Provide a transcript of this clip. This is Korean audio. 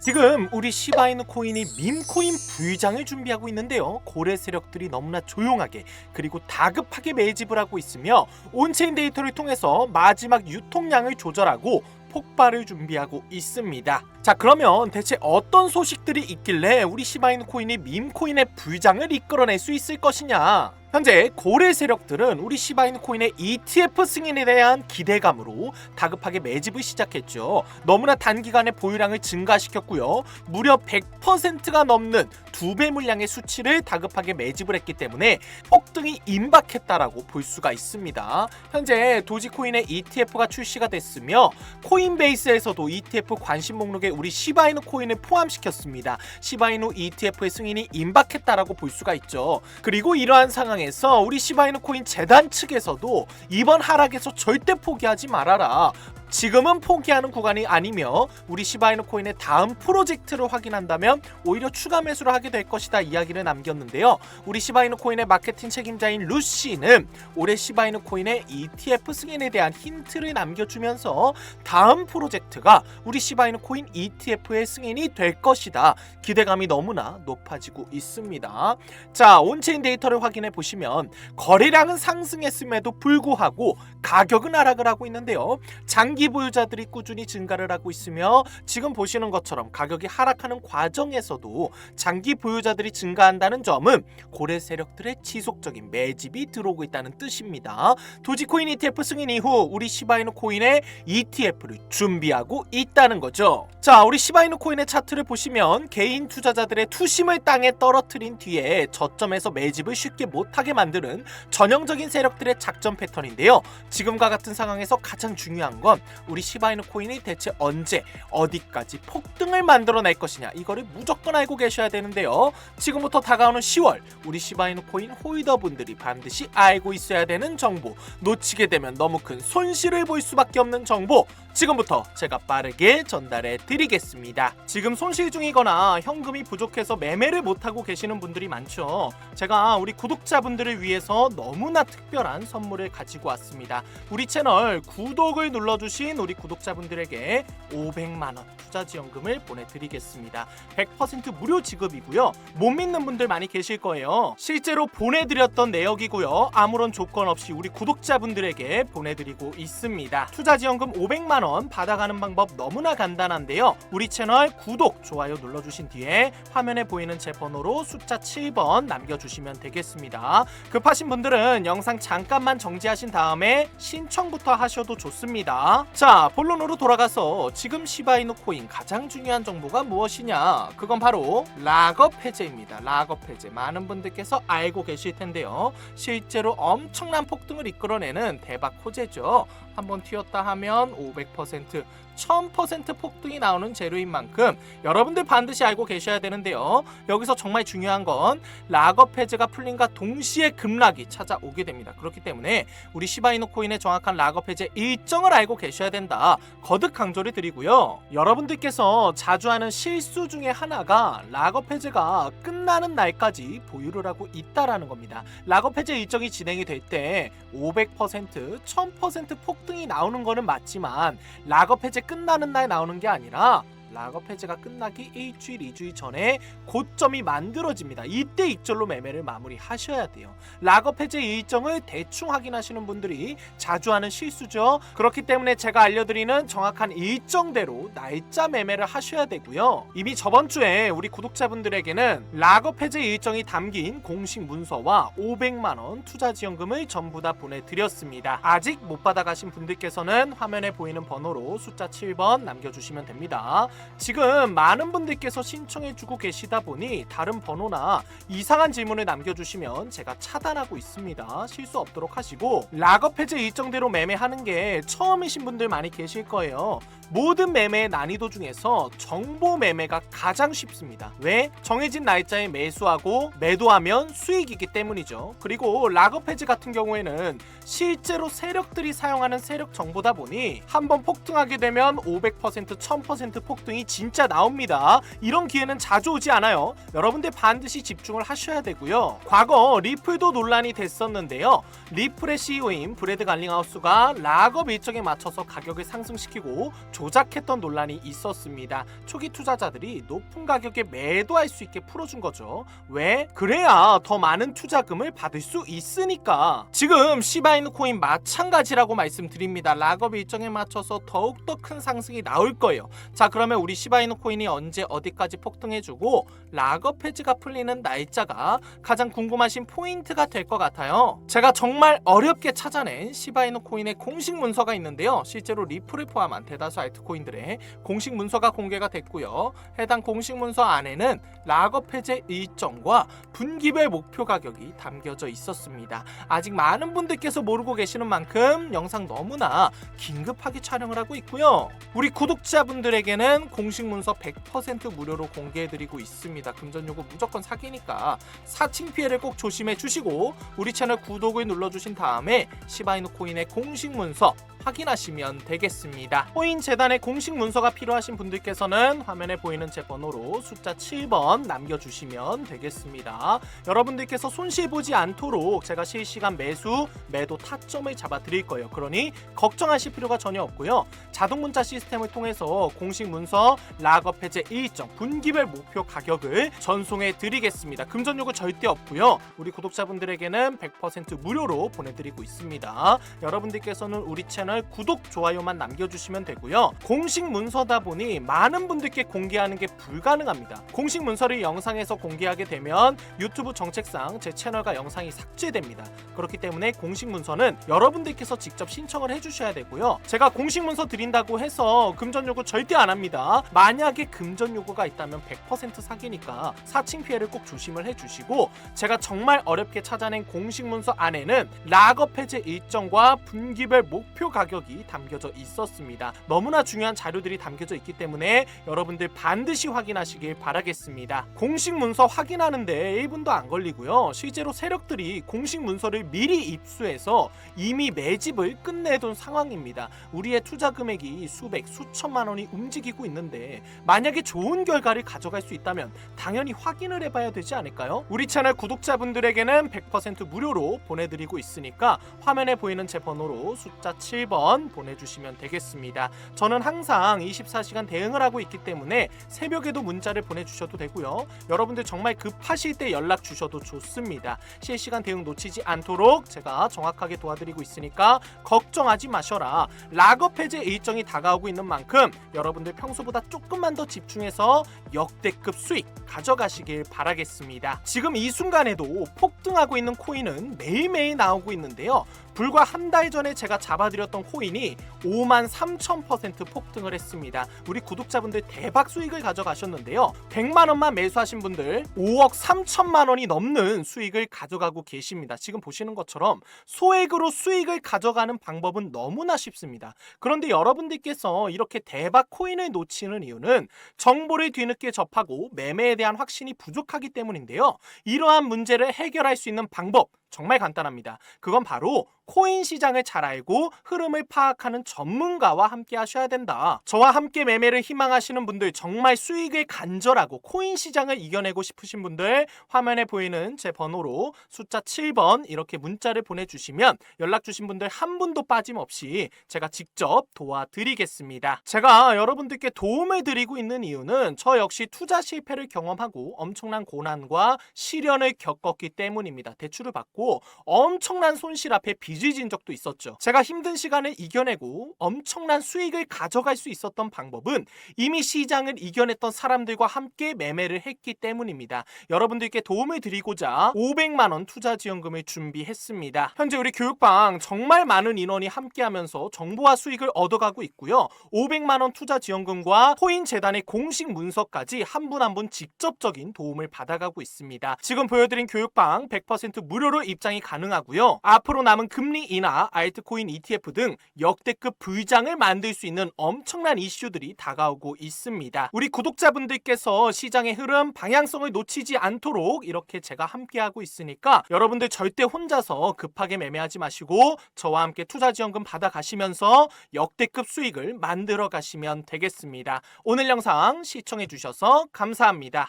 지금 우리 시바이누 코인이 밈코인 부의장을 준비하고 있는데요. 고래 세력들이 너무나 조용하게 그리고 다급하게 매집을 하고 있으며 온체인 데이터를 통해서 마지막 유통량을 조절하고 폭발을 준비하고 있습니다. 자 그러면 대체 어떤 소식들이 있길래 우리 시바이누 코인이 밈코인의 부의장을 이끌어낼 수 있을 것이냐? 현재 고래 세력들은 우리 시바이누 코인의 ETF 승인에 대한 기대감으로 다급하게 매집을 시작했죠. 너무나 단기간에 보유량을 증가시켰고요. 무려 100%가 넘는 두 배 물량의 수치를 다급하게 매집을 했기 때문에 폭등이 임박했다라고 볼 수가 있습니다. 현재 도지코인의 ETF가 출시가 됐으며 코인베이스에서도 ETF 관심 목록에 우리 시바이누 코인을 포함시켰습니다. 시바이누 ETF의 승인이 임박했다라고 볼 수가 있죠. 그리고 이러한 상황 에서 우리 시바이누 코인 재단 측에서도 이번 하락에서 절대 포기하지 말아라. 지금은 포기하는 구간이 아니며 우리 시바이누 코인의 다음 프로젝트를 확인한다면 오히려 추가 매수를 하게 될 것이다 이야기를 남겼는데요. 우리 시바이누 코인의 마케팅 책임자인 루시는 올해 시바이누 코인의 ETF 승인에 대한 힌트를 남겨주면서 다음 프로젝트가 우리 시바이누 코인 ETF의 승인이 될 것이다. 기대감이 너무나 높아지고 있습니다. 자, 온체인 데이터를 확인해 보시면 거래량은 상승했음에도 불구하고 가격은 하락을 하고 있는데요. 장기 보유자들이 꾸준히 증가를 하고 있으며 지금 보시는 것처럼 가격이 하락하는 과정에서도 장기 보유자들이 증가한다는 점은 고래 세력들의 지속적인 매집이 들어오고 있다는 뜻입니다. 도지코인 ETF 승인 이후 우리 시바이누 코인의 ETF를 준비하고 있다는 거죠. 자, 우리 시바이누 코인의 차트를 보시면 개인 투자자들의 투심을 땅에 떨어뜨린 뒤에 저점에서 매집을 쉽게 못하게 만드는 전형적인 세력들의 작전 패턴인데요. 지금과 같은 상황에서 가장 중요한 건 우리 시바이누 코인이 대체 언제 어디까지 폭등을 만들어낼 것이냐 이거를 무조건 알고 계셔야 되는데요. 지금부터 다가오는 10월 우리 시바이누 코인 홀더분들이 반드시 알고 있어야 되는 정보 놓치게 되면 너무 큰 손실을 볼 수밖에 없는 정보 지금부터 제가 빠르게 전달해 드리겠습니다. 지금 손실 중이거나 현금이 부족해서 매매를 못하고 계시는 분들이 많죠. 제가 우리 구독자분들을 위해서 너무나 특별한 선물을 가지고 왔습니다. 우리 채널 구독을 눌러주 신 우리 구독자분들에게 500만원 투자지원금을 보내드리겠습니다. 100% 무료 지급이고요. 못 믿는 분들 많이 계실 거예요. 실제로 보내드렸던 내역이고요. 아무런 조건 없이 우리 구독자분들에게 보내드리고 있습니다. 투자지원금 500만 원 받아가는 방법 너무나 간단한데요. 우리 채널 구독, 좋아요 눌러주신 뒤에 화면에 보이는 제 번호로 숫자 7번 남겨주시면 되겠습니다. 급하신 분들은 영상 잠깐만 정지하신 다음에 신청부터 하셔도 좋습니다. 자, 본론으로 돌아가서 지금 시바이누 코인 가장 중요한 정보가 무엇이냐? 그건 바로 락업 해제입니다. 락업 해제. 많은 분들께서 알고 계실 텐데요. 실제로 엄청난 폭등을 이끌어내는 대박 호재죠. 한번 튀었다 하면 500% 1000% 폭등이 나오는 재료인 만큼 여러분들 반드시 알고 계셔야 되는데요. 여기서 정말 중요한 건 락업 해제가 풀림과 동시에 급락이 찾아오게 됩니다. 그렇기 때문에 우리 시바이노 코인의 정확한 락업 해제 일정을 알고 계셔야 된다. 거듭 강조를 드리고요. 여러분들께서 자주 하는 실수 중에 하나가 락업 해제가 끝나는 날까지 보유를 하고 있다라는 겁니다. 락업 해제 일정이 진행이 될 때 500%, 1000% 폭등이 나오는 거는 맞지만 락업 해제 끝나는 날 나오는 게 아니라 락업 해제가 끝나기 일주일, 이주일 전에 고점이 만들어집니다. 이때 익절로 매매를 마무리하셔야 돼요. 락업 해제 일정을 대충 확인하시는 분들이 자주 하는 실수죠. 그렇기 때문에 제가 알려드리는 정확한 일정대로 날짜 매매를 하셔야 되고요. 이미 저번 주에 우리 구독자분들에게는 락업 해제 일정이 담긴 공식 문서와 500만 원 투자 지원금을 전부 다 보내드렸습니다. 아직 못 받아가신 분들께서는 화면에 보이는 번호로 숫자 7번 남겨주시면 됩니다. 지금 많은 분들께서 신청해주고 계시다 보니 다른 번호나 이상한 질문을 남겨주시면 제가 차단하고 있습니다. 실수 없도록 하시고 락업 해제 일정대로 매매하는 게 처음이신 분들 많이 계실 거예요. 모든 매매의 난이도 중에서 정보 매매가 가장 쉽습니다. 왜? 정해진 날짜에 매수하고 매도하면 수익이기 때문이죠. 그리고 락업 해지 같은 경우에는 실제로 세력들이 사용하는 세력 정보다 보니 한번 폭등하게 되면 500% 1000% 폭등 등이 진짜 나옵니다. 이런 기회는 자주 오지 않아요. 여러분들 반드시 집중을 하셔야 되고요. 과거 리플도 논란이 됐었는데요. 리플의 CEO인 브래드 갈링하우스가 락업 일정에 맞춰서 가격을 상승시키고 조작했던 논란이 있었습니다. 초기 투자자들이 높은 가격에 매도할 수 있게 풀어준 거죠. 왜? 그래야 더 많은 투자금을 받을 수 있으니까. 지금 시바이누 코인 마찬가지라고 말씀드립니다. 락업 일정에 맞춰서 더욱더 큰 상승이 나올 거예요. 자, 그러면 우리 시바이누 코인이 언제 어디까지 폭등해주고 락업 해지가 풀리는 날짜가 가장 궁금하신 포인트가 될 것 같아요. 제가 정말 어렵게 찾아낸 시바이누 코인의 공식 문서가 있는데요. 실제로 리플을 포함한 대다수 알트코인들의 공식 문서가 공개가 됐고요. 해당 공식 문서 안에는 락업 해제 일정과 분기별 목표 가격이 담겨져 있었습니다. 아직 많은 분들께서 모르고 계시는 만큼 영상 너무나 긴급하게 촬영을 하고 있고요. 우리 구독자분들에게는 공식 문서 100% 무료로 공개해드리고 있습니다. 금전 요구 무조건 사기니까 사칭 피해를 꼭 조심해 주시고 우리 채널 구독을 눌러주신 다음에 시바이누 코인의 공식 문서 확인하시면 되겠습니다. 코인 재단의 공식 문서가 필요하신 분들께서는 화면에 보이는 제 번호로 숫자 7번 남겨주시면 되겠습니다. 여러분들께서 손실 보지 않도록 제가 실시간 매수, 매도 타점을 잡아 드릴 거예요. 그러니 걱정하실 필요가 전혀 없고요. 자동 문자 시스템을 통해서 공식 문서, 락업 해제 일정, 분기별 목표 가격을 전송해 드리겠습니다. 금전 요구 절대 없고요. 우리 구독자분들에게는 100% 무료로 보내드리고 있습니다. 여러분들께서는 우리 채널 구독, 좋아요만 남겨주시면 되고요. 공식 문서다 보니 많은 분들께 공개하는 게 불가능합니다. 공식 문서를 영상에서 공개하게 되면 유튜브 정책상 제 채널과 영상이 삭제됩니다. 그렇기 때문에 공식 문서는 여러분들께서 직접 신청을 해주셔야 되고요. 제가 공식 문서 드린다고 해서 금전 요구 절대 안 합니다. 만약에 금전 요구가 있다면 100% 사기니까 사칭 피해를 꼭 조심을 해주시고 제가 정말 어렵게 찾아낸 공식 문서 안에는 락업 해제 일정과 분기별 목표 가 격이 담겨져 있었습니다. 너무나 중요한 자료들이 담겨져 있기 때문에 여러분들 반드시 확인하시길 바라겠습니다. 공식 문서 확인하는데 1분도 안 걸리고요. 실제로 세력들이 공식 문서를 미리 입수해서 이미 매집을 끝내둔 상황입니다. 우리의 투자 금액이 수백, 수천만 원이 움직이고 있는데 만약에 좋은 결과를 가져갈 수 있다면 당연히 확인을 해봐야 되지 않을까요? 우리 채널 구독자분들에게는 100% 무료로 보내드리고 있으니까 화면에 보이는 제 번호로 숫자 7번 보내주시면 되겠습니다. 저는 항상 24시간 대응을 하고 있기 때문에 새벽에도 문자를 보내주셔도 되고요. 여러분들 정말 급하실 때 연락 주셔도 좋습니다. 실시간 대응 놓치지 않도록 제가 정확하게 도와드리고 있으니까 걱정하지 마셔라. 락업 해제 일정이 다가오고 있는 만큼 여러분들 평소보다 조금만 더 집중해서 역대급 수익 가져가시길 바라겠습니다. 지금 이 순간에도 폭등하고 있는 코인은 매일매일 나오고 있는데요. 불과 한 달 전에 제가 잡아드렸던 코인이 5만 3천 퍼센트 폭등을 했습니다. 우리 구독자분들 대박 수익을 가져가셨는데요. 100만 원만 매수하신 분들 5억 3천만 원이 넘는 수익을 가져가고 계십니다. 지금 보시는 것처럼 소액으로 수익을 가져가는 방법은 너무나 쉽습니다. 그런데 여러분들께서 이렇게 대박 코인을 놓치는 이유는 정보를 뒤늦게 접하고 매매에 대한 확신이 부족하기 때문인데요. 이러한 문제를 해결할 수 있는 방법 정말 간단합니다. 그건 바로 코인 시장을 잘 알고 흐름을 파악하는 전문가와 함께 하셔야 된다. 저와 함께 매매를 희망하시는 분들 정말 수익을 간절하고 코인 시장을 이겨내고 싶으신 분들 화면에 보이는 제 번호로 숫자 7번 이렇게 문자를 보내주시면 연락 주신 분들 한 분도 빠짐없이 제가 직접 도와드리겠습니다. 제가 여러분들께 도움을 드리고 있는 이유는 저 역시 투자 실패를 경험하고 엄청난 고난과 시련을 겪었기 때문입니다. 대출을 받고 엄청난 손실 앞에 빚을 진 적도 있었죠. 제가 힘든 시간을 이겨내고 엄청난 수익을 가져갈 수 있었던 방법은 이미 시장을 이겨냈던 사람들과 함께 매매를 했기 때문입니다. 여러분들께 도움을 드리고자 500만 원 투자 지원금을 준비했습니다. 현재 우리 교육방 정말 많은 인원이 함께하면서 정보와 수익을 얻어가고 있고요. 500만 원 투자 지원금과 코인 재단의 공식 문서까지 한 분 한분 직접적인 도움을 받아가고 있습니다. 지금 보여드린 교육방 100% 무료로 입장이 가능하고요. 앞으로 남은 금리 인하, 알트코인 ETF 등 역대급 불장을 만들 수 있는 엄청난 이슈들이 다가오고 있습니다. 우리 구독자분들께서 시장의 흐름, 방향성을 놓치지 않도록 이렇게 제가 함께하고 있으니까 여러분들 절대 혼자서 급하게 매매하지 마시고 저와 함께 투자 지원금 받아 가시면서 역대급 수익을 만들어 가시면 되겠습니다. 오늘 영상 시청해 주셔서 감사합니다.